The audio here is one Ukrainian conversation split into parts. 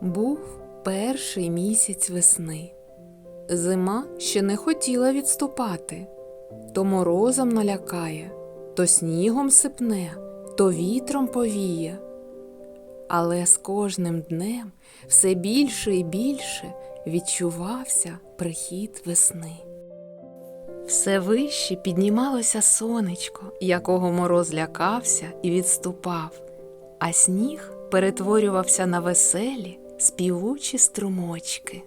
Був перший місяць весни. Зима ще не хотіла відступати, то морозом налякає, то снігом сипне, то вітром повіє. Але з кожним днем все більше і більше відчувався прихід весни. Все вище піднімалося сонечко, якого мороз лякався і відступав, а сніг перетворювався на веселі, співучі струмочки.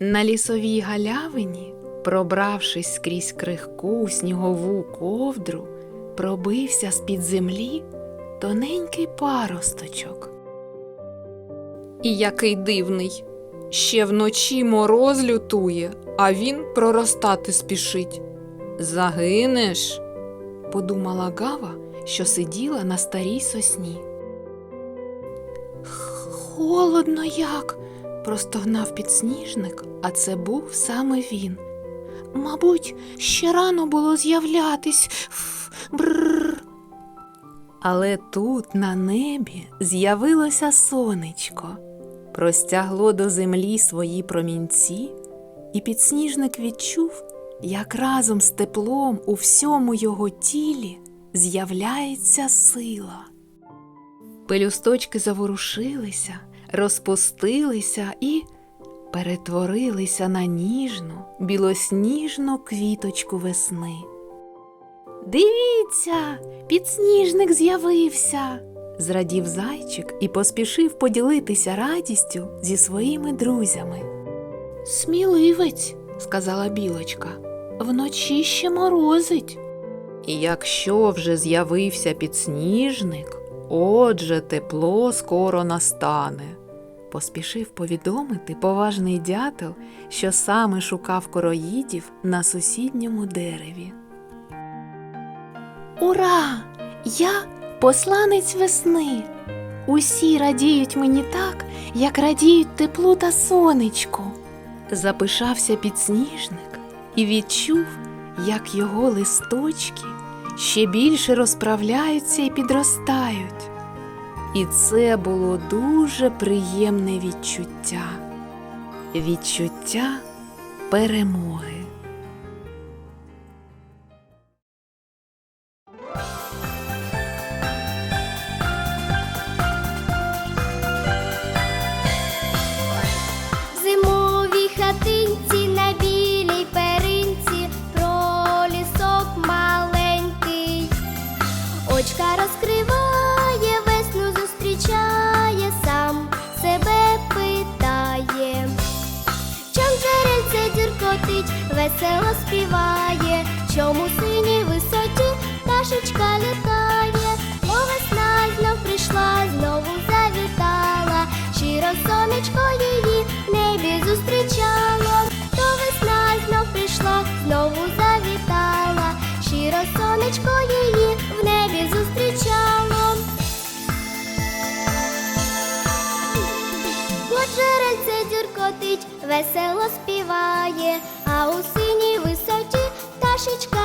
На лісовій галявині, пробравшись скрізь крихку снігову ковдру, пробився з-під землі тоненький паросточок. І який дивний. Ще вночі мороз лютує, а він проростати спішить. Загинеш, подумала Гава, що сиділа на старій сосні. Холодно як, простогнав підсніжник, а це був саме він. Мабуть, ще рано було з'являтись. Бррр. Але тут на небі з'явилося сонечко, простягло до землі свої промінці, і підсніжник відчув, як разом з теплом у всьому його тілі з'являється сила. Пелюсточки заворушилися, розпустилися і перетворилися на ніжну, білосніжну квіточку весни. Дивіться, підсніжник з'явився, зрадів зайчик і поспішив поділитися радістю зі своїми друзями. Сміливець, сказала білочка, вночі ще морозить. І якщо вже з'явився підсніжник, отже тепло скоро настане. Поспішив повідомити поважний дятел, що саме шукав короїдів на сусідньому дереві. Ура! Я посланець весни. Усі радіють мені так, як радіють теплу та сонечку. Запишався підсніжник і відчув, як його листочки ще більше розправляються і підростають. І це було дуже приємне відчуття. Відчуття перемоги. Джерельце весело співає, а у синій висоті пташечка